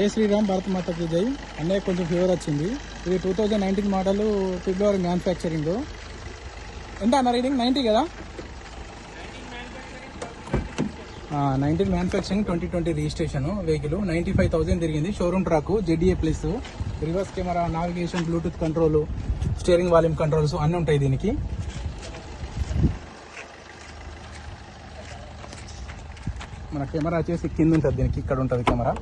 జై శ్రీరామ్ భారత్ మాతకి జై. అన్నయ్య కొంచెం ఫీవర్ వచ్చింది. ఇది టూ థౌజండ్ నైన్టీన్ మోడల్ ఫిబ్రవరి మ్యానుఫ్యాక్చరింగ్ ఎంత అన్న రీడింగ్ నైంటీ కదా? Nineteen manufacturing twenty twenty registration vehicle ninety five thousand తిరిగింది. Showroom track JDA plus reverse camera navigation bluetooth control steering volume controls అన్నీ ఉంటాయి దీనికి. మన కెమెరా వచ్చేసి కింద ఉంటుంది దీనికి. ఇక్కడ ఉంటుంది కెమెరా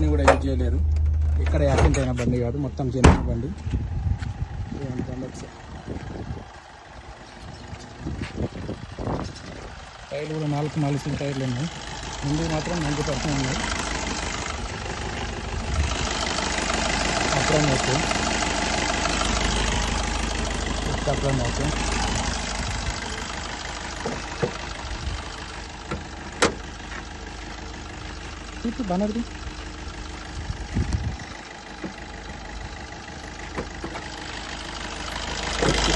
చట్నీ కూడా యూజ్ చేయలేదు. ఇక్కడ యాక్సిడెంట్ అయిన బండి కాదు మొత్తం చిన్న బండి. టైర్లు కూడా నాలుగు నాలుగు టైర్లు ఉన్నాయి. ముందు మాత్రం నైంటీ పర్సెంట్ ఉన్నాయి అప్రాన్ ఓకే. Apron okay. తీసి బనర్ది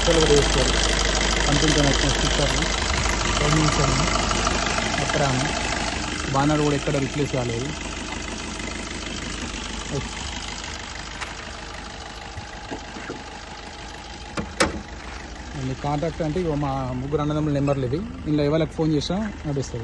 స్టిక్కర్లు కూడా వేస్తారు. పంపించాను వచ్చిన స్టిక్కర్లు గమనించాను అప్రాన్ బానర్ కూడా ఎక్కడ రిప్లేస్ కాలేదు. కాంటాక్ట్ అంటే ఇగో మా ముగ్గురు అన్నదమ్ముల నెంబర్లు ఇవి. ఇందులో ఎవరికి ఫోన్ చేసినా నడుస్తుంది.